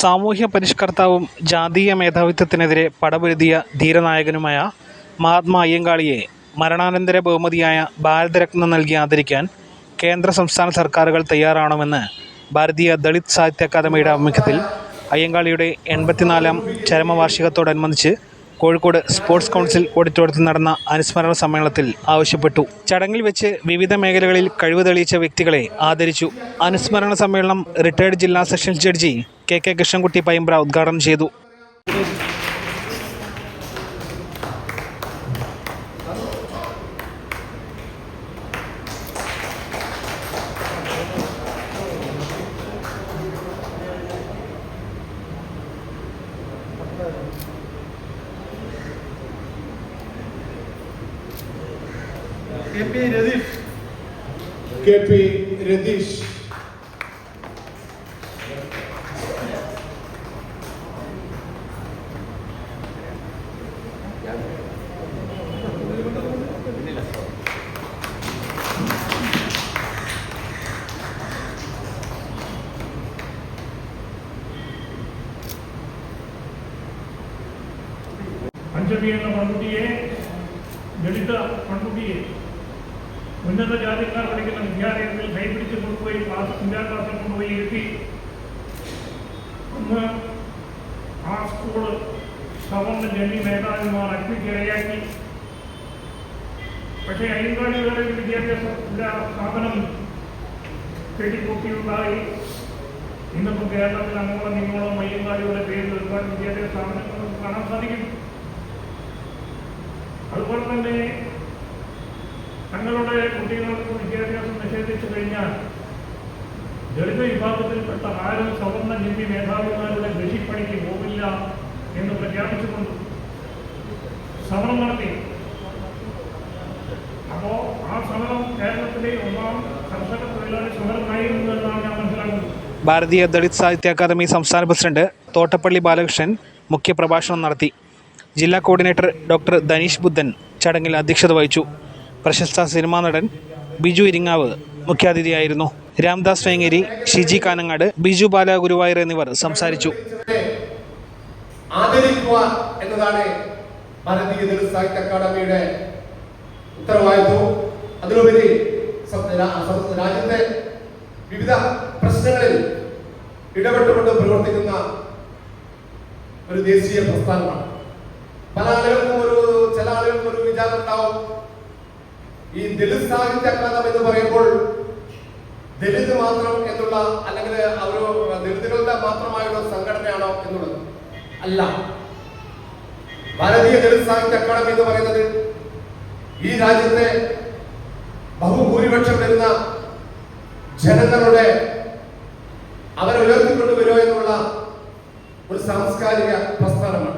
സാമൂഹ്യ പരിഷ്കർത്താവും ജാതീയ മേധാവിത്വത്തിനെതിരെ പടപൊരുതിയ ധീരനായകനുമായ മഹാത്മാ അയ്യങ്കാളിയെ മരണാനന്തര ബഹുമതിയായ ഭാരതരത്ന നൽകി ആദരിക്കാൻ കേന്ദ്ര സംസ്ഥാന സർക്കാരുകൾ തയ്യാറാവണമെന്ന് ഭാരതീയ ദളിത് സാഹിത്യ അക്കാദമിയുടെ ആഭിമുഖ്യത്തിൽ അയ്യങ്കാളിയുടെ എൺപത്തിനാലാം ചരമവാർഷികത്തോടനുബന്ധിച്ച് കോഴിക്കോട് സ്പോർട്സ് കൗൺസിൽ ഓഡിറ്റോറിയത്തിൽ നടന്ന അനുസ്മരണ സമ്മേളനത്തിൽ ആവശ്യപ്പെട്ടു. ചടങ്ങിൽ വെച്ച് വിവിധ മേഖലകളിൽ കഴിവ് തെളിയിച്ച വ്യക്തികളെ ആദരിച്ചു. അനുസ്മരണ സമ്മേളനം റിട്ടയർഡ് ജില്ലാ sessions judge K K Krishnankutty Paimbra ഉദ്ഘാടനം ചെയ്തു. K P Ratheesh. K P Ratheesh പഞ്ചമി എന്ന പെൺകുട്ടിയെ ദളിത പെൺകുട്ടിയെ ഉന്നത ജാതിക്കാർ പഠിക്കുന്ന വിദ്യാലയത്തിൽ കൈപിടിച്ച് കൊണ്ടുപോയി ക്ലാസ് അഞ്ചാം ക്ലാസ്സിൽ കൊണ്ടുപോയി ഇരുത്തി അന്ന് ആ സ്കൂള് സവർണ ജന്മി മേധാവിമാർ അഗ്നിക്കിരയാക്കി പക്ഷേ അയ്യങ്കാളികളുടെ ഒരു വിദ്യാഭ്യാസ സ്ഥാപനം കെട്ടിപ്പൊക്കിയുണ്ടായി ഇന്നിപ്പോൾ കേരളത്തിൽ അങ്ങോളം ഇങ്ങോളം അയ്യങ്കാളികളുടെ പേരിൽ ഒരുപാട് വിദ്യാഭ്യാസ സ്ഥാപനങ്ങൾ നമുക്ക് കാണാൻ സാധിക്കും. അതുപോലെ തന്നെ തങ്ങളുടെ കുട്ടികൾക്ക് വിദ്യാഭ്യാസം നിഷേധിച്ചു കഴിഞ്ഞാൽ ദളിത വിഭാഗത്തിൽപ്പെട്ട ആരും സവർണ ജില്ലി മേധാവിമാരുടെ കൃഷിപ്പണിക്ക് പോകില്ല എന്ന് പ്രഖ്യാപിച്ചുകൊണ്ട് സമരം നടത്തി. അപ്പോ ആ സമരം കേരളത്തിലെ ഒന്നാം കർഷക തൊഴിലാളി സമരമായിരുന്നു എന്നാണ് ഞാൻ മനസ്സിലാക്കുന്നത്. ഭാരതീയ ദളിത് സാഹിത്യ അക്കാദമി സംസ്ഥാന പ്രസിഡന്റ് തോട്ടപ്പള്ളി ബാലകൃഷ്ണൻ മുഖ്യപ്രഭാഷണം നടത്തി. ജില്ലാ കോർഡിനേറ്റർ ഡോക്ടർ ധനീഷ് ബുദ്ധൻ ചടങ്ങിൽ അധ്യക്ഷത വഹിച്ചു. പ്രശസ്ത സിനിമാ നടൻ ബിജു ഇരിങ്ങാവ് മുഖ്യാതിഥിയായിരുന്നു. രാംദാസ് വേങ്ങേരി ഷിജി കാനങ്ങാട് ബിജു ബാല ഗുരുവായൂർ എന്നിവർ സംസാരിച്ചു. ആദരിക്കുക എന്നതാണ് ഭാരതീയ ദളിത് സാഹിത്യ അക്കാദമിയുടെ ഉത്തരവാദിത്വവും അതിലുപരി രാജ്യത്തെ വിവിധ പ്രശ്നങ്ങളിൽ ഇടപെട്ടുകൊണ്ട് പ്രവർത്തിക്കുന്ന ഒരു ദേശീയ പ്രസ്ഥാനമാണ്. പല ആളുകൾക്കും ഒരു ചില ആളുകൾക്കും ഒരു വിചാരം ഉണ്ടാവും. ഈ ദളിത് സാഹിത്യ അക്കാദമി എന്ന് പറയുമ്പോൾ ദളിത് മാത്രം എന്നുള്ള അല്ലെങ്കിൽ അവരോ ദളിതുകളുടെ മാത്രമായുള്ള സംഘടനയാണോ എന്നുള്ളത്? അല്ല. ഭാരതീയ ദളിത് സാഹിത്യ അക്കാദമി എന്ന് പറയുന്നത് ഈ രാജ്യത്തെ ബഹുഭൂരിപക്ഷം വരുന്ന ജനങ്ങളുടെ അവരെ ഉയർത്തിക്കൊണ്ടുവരുമോ എന്നുള്ള ഒരു സാംസ്കാരിക പ്രസ്ഥാനമാണ്.